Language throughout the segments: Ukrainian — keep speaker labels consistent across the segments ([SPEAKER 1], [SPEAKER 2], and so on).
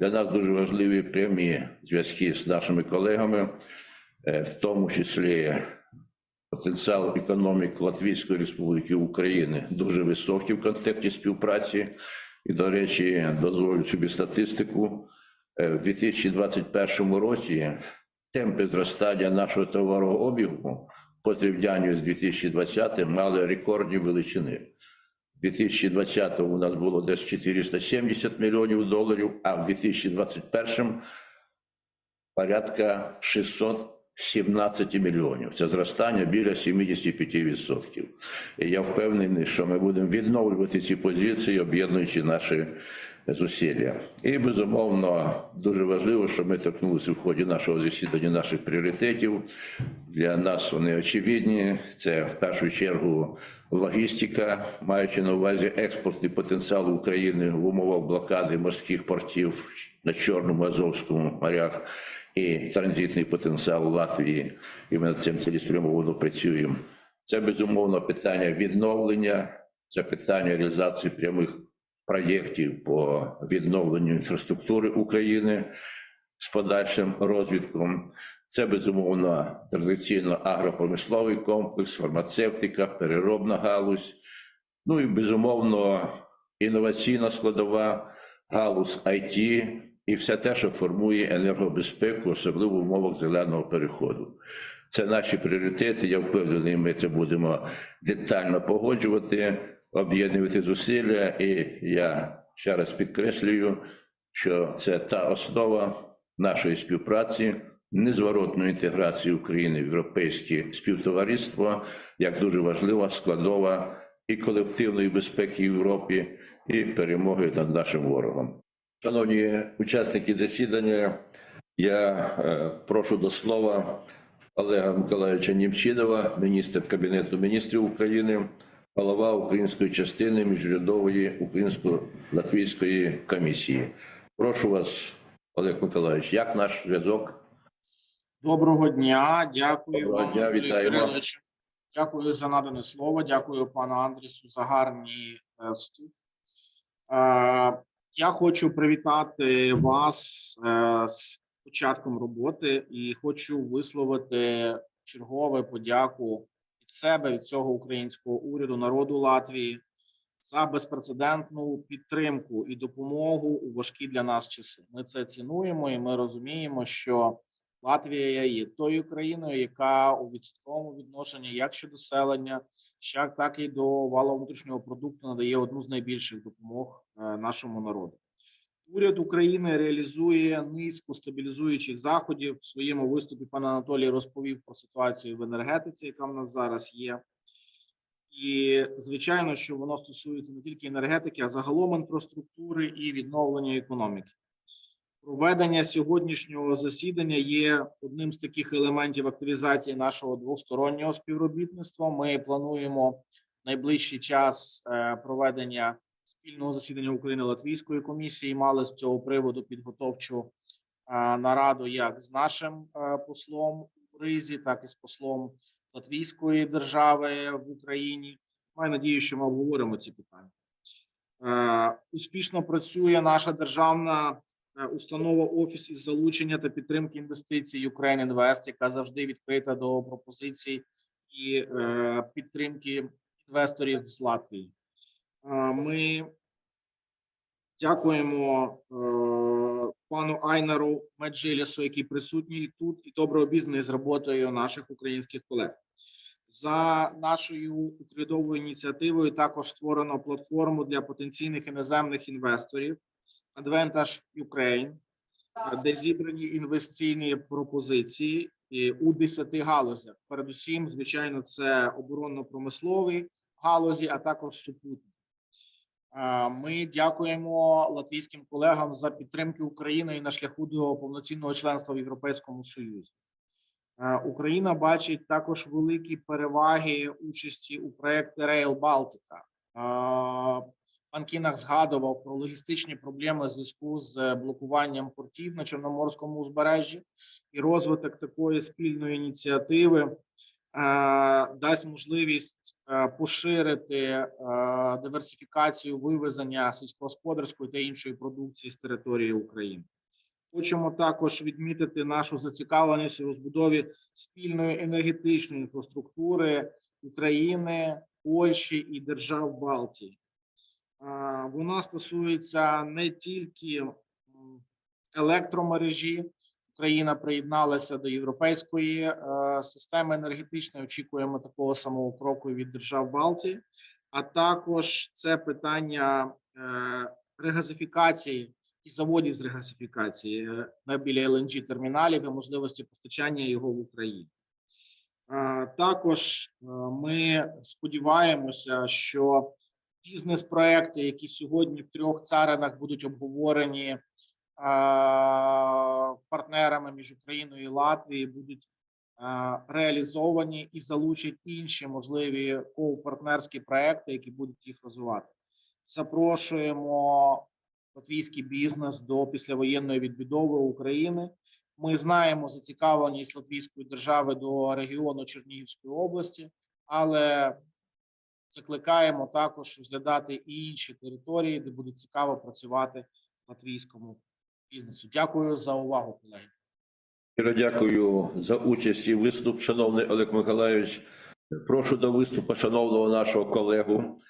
[SPEAKER 1] Для нас дуже важливі прямі зв'язки з нашими колегами, е, в тому числі потенціал економік Латвійської Республіки України дуже високий в контексті співпраці. І, до речі, дозволю собі статистику. Е, В 2021 році темпи зростання нашого товарообігу по зрівнянню з 2020 мали рекордні величини. 2020 у нас було десь 470 мільйонів доларів, а в 2021 порядка 617 мільйонів. Це зростання біля 75%. І я впевнений, що ми будемо відновлювати ці позиції, об'єднуючи наші зусилля. І безумовно дуже важливо, що ми торкнулися в ході нашого засідання наших пріоритетів. Для нас вони очевидні. Це в першу чергу логістика, маючи на увазі експортний потенціал України в умовах блокади морських портів на Чорному Азовському морях і транзитний потенціал Латвії. І ми над цим цілеспрямовано працюємо. Це безумовно питання відновлення, це питання реалізації прямих проєктів по відновленню інфраструктури України з подальшим розвитком. Це безумовно традиційно агропромисловий комплекс, фармацевтика, переробна галузь. Ну і безумовно інноваційна складова, галузь IT і все те, що формує енергобезпеку, особливо в умовах зеленого переходу. Це наші пріоритети. Я впевнений, ми це будемо детально погоджувати, об'єднувати зусилля. І я ще раз підкреслюю, що це та основа нашої співпраці, незворотної інтеграції України в європейське співтовариство, як дуже важлива складова і колективної безпеки Європі, і перемоги над нашим ворогом. Шановні учасники засідання, я е, прошу до слова Олега Миколаївича Німчинова, міністр Кабінету міністрів України, голова української частини міжурядової українсько-латвійської комісії. Прошу вас, Олег Миколаївич, як наш зв'язок?
[SPEAKER 2] Доброго дня, дякую
[SPEAKER 1] Доброго
[SPEAKER 2] вам,
[SPEAKER 1] дня, вітаємо.
[SPEAKER 2] Дякую за надане слово. Дякую пану Андрісу за гарні вступ. Е, Я хочу привітати вас е, з початком роботи і хочу висловити чергове подяку від себе, від цього українського уряду, народу Латвії за безпрецедентну підтримку і допомогу у важкі для нас часи. Ми це цінуємо, і ми розуміємо, що Латвія є тою країною, яка у відсотковому відношенні як щодо селення, так і до валового внутрішнього продукту надає одну з найбільших допомог е, нашому народу. Уряд України реалізує низку стабілізуючих заходів. В своєму виступі пан Анатолій розповів про ситуацію в енергетиці, яка в нас зараз є. І звичайно, що воно стосується не тільки енергетики, а загалом інфраструктури і відновлення економіки. Проведення сьогоднішнього засідання є одним з таких елементів активізації нашого двостороннього співробітництва. Ми плануємо найближчий час е, проведення спільного засідання України Латвійської комісії. Мали з цього приводу підготовчу е, нараду як з нашим е, послом у Ризі, так і з послом Латвійської держави в Україні. Маю надію, що ми обговоримо ці питання. Е, Успішно працює наша державна установа Офіс із залучення та підтримки інвестицій Ukraine Invest, яка завжди відкрита до пропозицій і підтримки інвесторів з Латвії. Ми дякуємо е, пану Айнару Меджилісу, який присутній тут, і добре обізнаний з роботою наших українських колег. За нашою урядовою ініціативою також створено платформу для потенційних іноземних інвесторів Advantage Ukraine, де зібрані інвестиційні пропозиції у 10 галузях. Передусім, звичайно, це оборонно-промислові галузі, а також супутні. Е, Ми дякуємо латвійським колегам за підтримку України на шляху до повноцінного членства в Європейському Союзі. Е, Україна бачить також великі переваги участі у проєкті Rail Baltica. Е, Пан Кінах згадував про логістичні проблеми в зв'язку з блокуванням портів на Чорноморському узбережжі і розвиток такої спільної ініціативи дасть можливість е, поширити е, диверсифікацію вивезення сільськогосподарської та іншої продукції з території України. Хочемо також відмітити нашу зацікавленість у розбудові спільної енергетичної інфраструктури України, Польщі і держав Балтії. Е, Вона стосується не тільки електромережі. Україна приєдналася до європейської е, системи енергетичної. Очікуємо такого самого кроку від держав Балтії, а також це питання е, регазифікації і заводів з регасифікації е, на біля LNG терміналів і можливості постачання його в Україну. Е, Також ми сподіваємося, що бізнес-проекти, які сьогодні в трьох царинах будуть обговорені партнерами між Україною і Латвією, будуть реалізовані і залучать інші можливі партнерські проекти, які будуть їх розвивати. Запрошуємо латвійський бізнес до післявоєнної відбудови України. Ми знаємо зацікавленість латвійської держави до регіону Чернігівської області, але закликаємо також розглядати і інші території, де буде цікаво працювати латвійському бізнесу. Дякую за увагу, колеги.
[SPEAKER 1] Щиро дякую за участь і виступ, шановний Олег Миколайович. Прошу до виступу шановного нашого колегу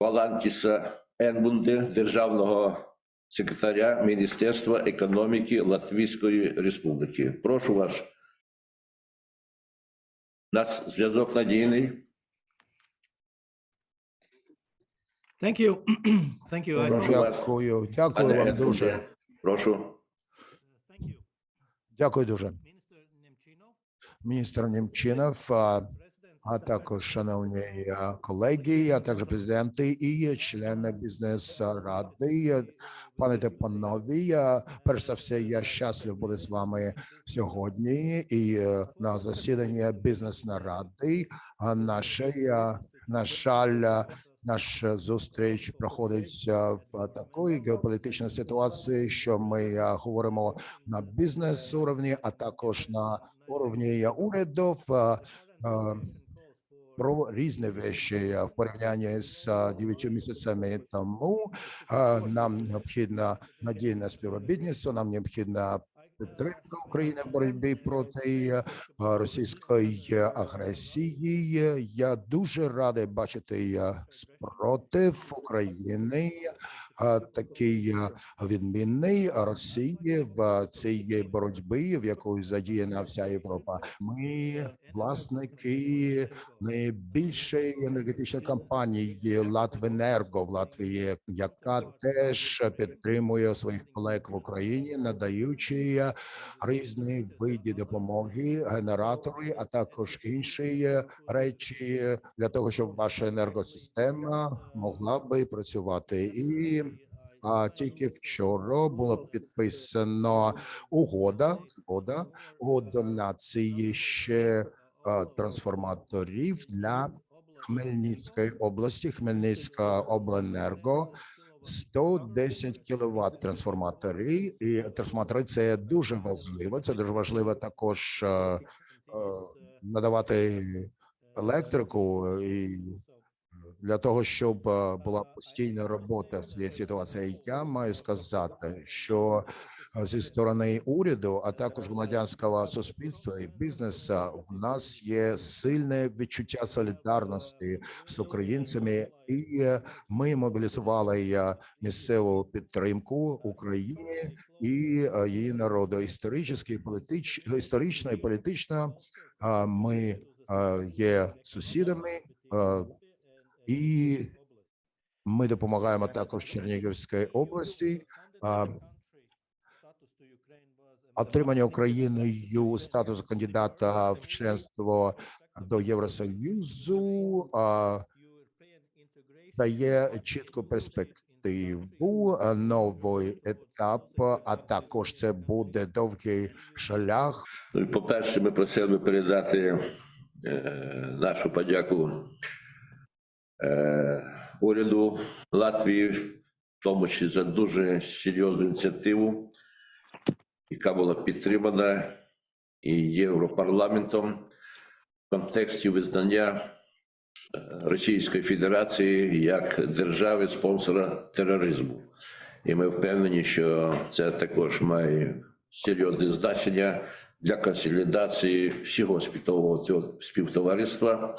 [SPEAKER 1] Валантіса Енбунде, державного секретаря Міністерства економіки Латвійської Республіки. Прошу вас. Нас зв'язок надійний.
[SPEAKER 3] Thank you. Thank you. I-
[SPEAKER 1] Прошу вас.
[SPEAKER 4] Дякую, дякую
[SPEAKER 1] Пане
[SPEAKER 4] вам дуже.
[SPEAKER 1] Прошу.
[SPEAKER 3] Thank you.
[SPEAKER 4] Дякую дуже.
[SPEAKER 3] Minister Nemchinov,
[SPEAKER 4] Міністр Німчинов, а,
[SPEAKER 3] President
[SPEAKER 4] а також шановні колеги, а також президенти і члени бізнес-ради. Пане та панові, перш за все, я щаслив бути з вами сьогодні і е, на засіданні бізнес-наради. А Наше, а, на жаль, наш зустріч проходить в такої геополітичній ситуації, що ми говоримо на бізнес уровні, а також на уровні урядів а, а, про різні речі в порівнянні з а, дев'ятью місяцями тому. Нам необхідна надійне співробітництво, нам необхідна підтримка України в боротьбі проти е, російської агресії. Я дуже радий бачити е, спротив України. Такий е, відмінний Росії в цій боротьбі, в яку задіяна вся Європа. Ми власники найбільшої енергетичної компанії Латвенерго в Латвії, яка теж підтримує своїх колег в Україні, надаючи різні види допомоги, генератори, а також інші речі для того, щоб ваша енергосистема могла би працювати і. А тільки вчора було підписано угода, угода у донації ще е, трансформаторів для Хмельницької області, Хмельницька обленерго. 110 кВт трансформатори, і трансформатори це дуже важливо. Це дуже важливо також е, е, надавати електрику і для того, щоб е, була постійна робота в цій ситуації. Я маю сказати, що е, зі сторони уряду, а також громадянського суспільства і бізнесу, в нас є сильне відчуття солідарності з українцями, і е, ми мобілізували е, місцеву підтримку Україні і е, її народу. Історично, і політич, історично і політично е, ми е, є сусідами. І ми допомагаємо також Чернігівській області. Отримання Україною статусу кандидата в членство до Євросоюзу дає чітку перспективу, новий етап, а також це буде довгий шлях.
[SPEAKER 1] Ну, По-перше, ми просили передати е, нашу подяку уряду Латвії, в тому числі за дуже серйозну ініціативу, яка була підтримана і Європарламентом контексті визнання е, Російської Федерації як держави спонсора тероризму. І ми впевнені, що це також має серйозне значення для консолідації всього співтовариства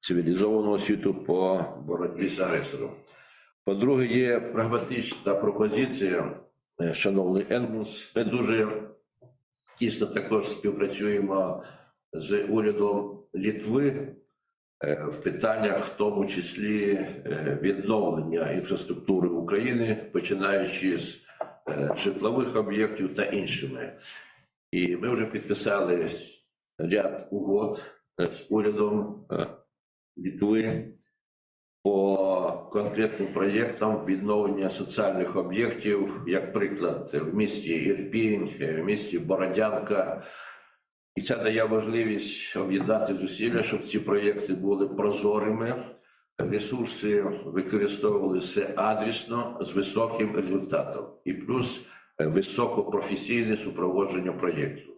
[SPEAKER 1] цивілізованого світу по боротьбі з агресором. По-друге, є прагматична пропозиція, е, шановний Енмус. Ми дуже тісно також співпрацюємо з урядом Літви е, в питаннях, в тому числі е, відновлення інфраструктури України, починаючи з житлових об'єктів та іншими. І ми вже підписали ряд угод з урядом Літви по конкретним проєктам відновлення соціальних об'єктів, як приклад, в місті Ірпінь, в місті Бородянка. І це дає можливість об'єднати зусилля, щоб ці проєкти були прозорими, ресурси використовувалися адресно з високим результатом, і плюс е, високопрофесійне супроводження проєкту.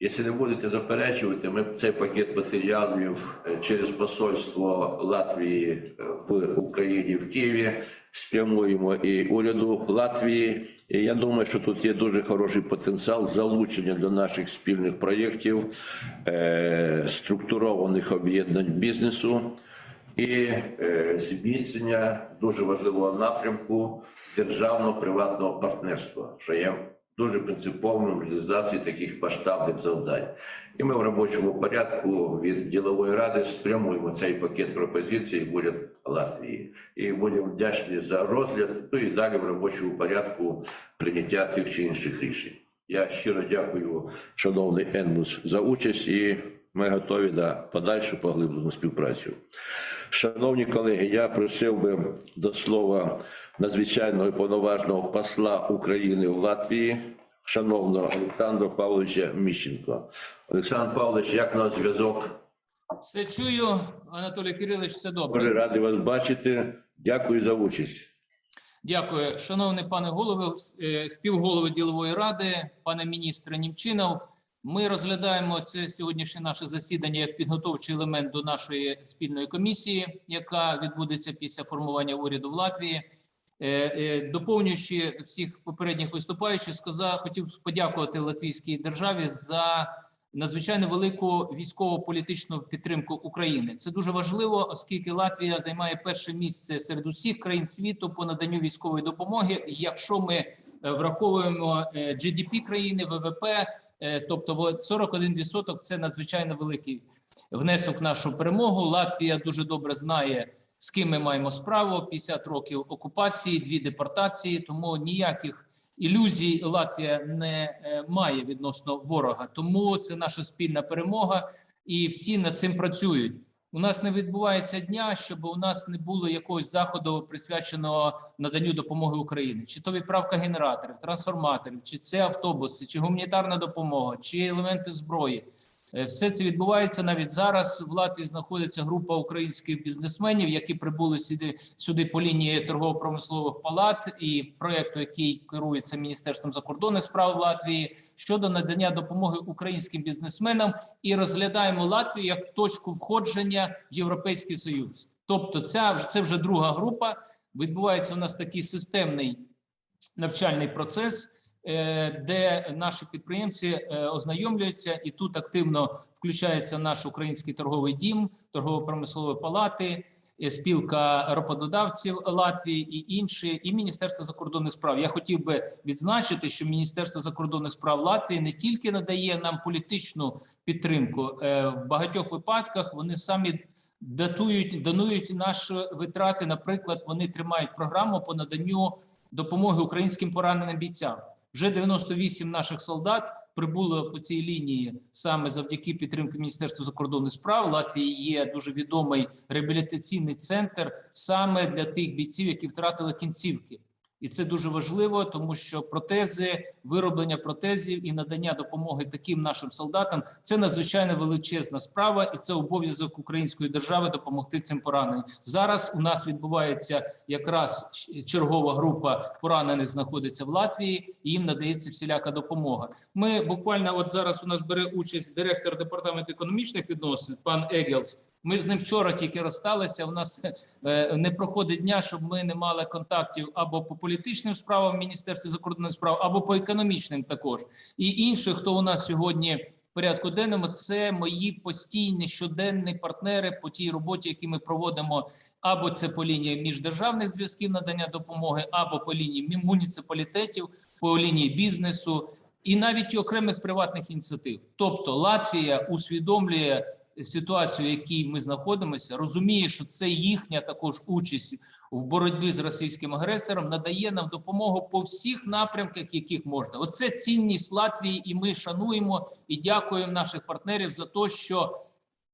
[SPEAKER 1] Якщо не будете заперечувати, ми цей пакет матеріалів е, через посольство Латвії е, в Україні в Києві спрямуємо і уряду Латвії. І я думаю, що тут є дуже хороший потенціал залучення до наших спільних проєктів е, структурованих об'єднань бізнесу і зміцнення дуже важливого напрямку державно-приватного партнерства, що є дуже принциповим реалізації таких масштабних завдань. І ми в робочому порядку від ділової ради спрямуємо цей пакет пропозицій в уряд Латвії. І будемо вдячні за розгляд, ну і далі в робочому порядку прийняття тих чи інших рішень. Я щиро дякую, шановний Енмус, за участь, і ми готові на подальшу поглиблену співпрацю. Шановні колеги, я просив би до слова надзвичайного і повноважного посла України в Латвії, шановного Олександра Павловича Міщенко. Олександр Павлович, як на зв'язок?
[SPEAKER 5] Все чую, Анатолій Кирилович, все
[SPEAKER 1] Дуже
[SPEAKER 5] добре.
[SPEAKER 1] радий вас бачити. Дякую за участь.
[SPEAKER 5] Дякую, шановний пане голово, е, співголови ділової ради, пане міністре Німчинов. Ми розглядаємо це сьогоднішнє наше засідання як підготовчий елемент до нашої спільної комісії, яка відбудеться після формування уряду в Латвії. Е, е, Доповнюючи всіх попередніх виступаючих, сказав, хотів подякувати латвійській державі за надзвичайно велику військово-політичну підтримку України. Це дуже важливо, оскільки Латвія займає перше місце серед усіх країн світу по наданню військової допомоги. Якщо ми е, враховуємо GDP країни, ВВП, тобто от 41% – це надзвичайно великий внесок в нашу перемогу. Латвія дуже добре знає. З ким ми маємо справу 50 років окупації, дві депортації, тому ніяких ілюзій Латвія не е, має відносно ворога. Тому це наша спільна перемога, і всі над цим працюють. У нас не відбувається дня, щоб у нас не було якогось заходу присвяченого наданню допомоги Україні, чи то відправка генераторів, трансформаторів, чи це автобуси, чи гуманітарна допомога, чи елементи зброї. Е, Все це відбувається навіть зараз. В Латвії знаходиться група українських бізнесменів, які прибули сюди сюди по лінії торгово-промислових палат і проекту, який керується міністерством закордонних справ Латвії щодо надання допомоги українським бізнесменам, і розглядаємо Латвію як точку входження в Європейський Союз. Тобто, ця це вже друга група. Відбувається у нас такий системний навчальний процес де наші підприємці е, ознайомлюються, і тут активно включається наш український торговий дім, торгово-промислові палати, е, спілка роботодавців Латвії і інші, і Міністерство закордонних справ. Я хотів би відзначити, що Міністерство закордонних справ Латвії не тільки надає нам політичну підтримку е, в багатьох випадках. Вони самі датують, данують наші витрати. Наприклад, вони тримають програму по наданню допомоги українським пораненим бійцям. Вже 98 наших солдат прибуло по цій лінії саме завдяки підтримки Міністерства закордонних справ. Латвії є дуже відомий реабілітаційний центр саме для тих бійців, які втратили кінцівки. І це дуже важливо, тому що протези, вироблення протезів і надання допомоги таким нашим солдатам це надзвичайно величезна справа, і це обов'язок української держави допомогти цим пораненим. Зараз у нас відбувається якраз чергова група поранених знаходиться в Латвії, і їм надається всіляка допомога. Ми буквально от зараз у нас бере участь директор департаменту економічних відносин, пан Егелс. Ми з ним вчора тільки розсталися. У нас е, не проходить дня, щоб ми не мали контактів або по політичним справам в Міністерстві закордонних справ, або по економічним також. І інші, хто у нас сьогодні порядку денному, це мої постійні щоденні партнери по тій роботі, які ми проводимо, або це по лінії міждержавних зв'язків надання допомоги, або по лінії муніципалітетів, по лінії бізнесу. І навіть окремих приватних ініціатив, тобто Латвія усвідомлює ситуацію, в якій ми знаходимося, розуміє, що це їхня також участь в боротьбі з російським агресором, надає нам допомогу по всіх напрямках, яких можна. Оце цінність Латвії, і ми шануємо і дякуємо наших партнерів за те, що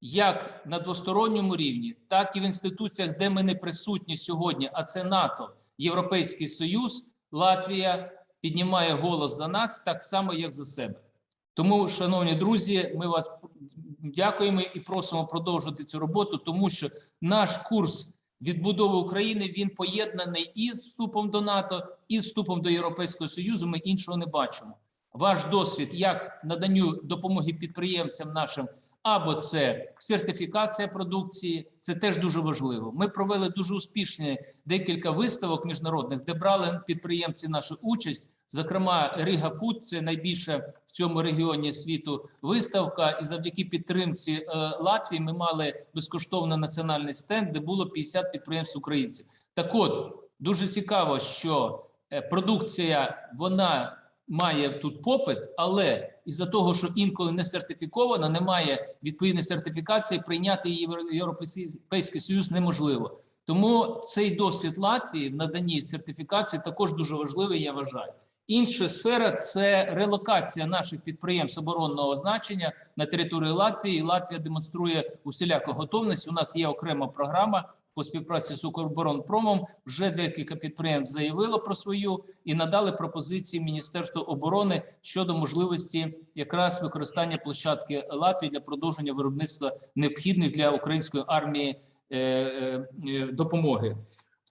[SPEAKER 5] як на двосторонньому рівні, так і в інституціях, де ми не присутні сьогодні, а це НАТО, Європейський Союз, Латвія піднімає голос за нас так само, як за себе. Тому, шановні друзі, ми вас дякуємо і просимо продовжувати цю роботу, тому що наш курс відбудови України він поєднаний із вступом до НАТО, і вступом до Європейського Союзу. Ми іншого не бачимо. Ваш досвід як наданню допомоги підприємцям нашим, або це сертифікація продукції, це теж дуже важливо. Ми провели дуже успішні декілька виставок міжнародних, де брали підприємці нашу участь. Зокрема, Рига Фуд це найбільша в цьому регіоні світу виставка. І завдяки підтримці е, Латвії ми мали безкоштовно національний стенд, де було 50 підприємств українців. Так, от дуже цікаво, що е, продукція вона має тут попит, але із-за того, що інколи не сертифікована, немає відповідної сертифікації, прийняти її в Європейський Союз неможливо. Тому цей досвід Латвії в наданні сертифікації також дуже важливий. Я вважаю. Інша сфера це релокація наших підприємств оборонного значення на територію Латвії. Латвія демонструє усіляку готовність. У нас є окрема програма по співпраці з Укроборонпромом. Вже декілька підприємств заявило про свою і надали пропозиції Міністерству оборони щодо можливості якраз використання площадки Латвії для продовження виробництва необхідних для української армії е, е, е, допомоги.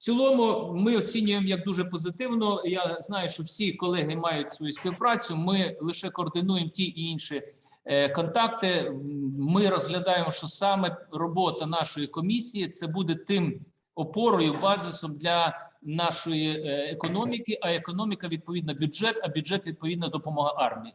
[SPEAKER 5] Цілому ми оцінюємо як дуже позитивно. Я знаю, що всі колеги мають свою співпрацю. Ми лише координуємо ті і інші е, контакти. Ми розглядаємо, що саме робота нашої комісії це буде тим опорою, базисом для нашої е, економіки. А економіка відповідно бюджет, а бюджет відповідно допомога армії.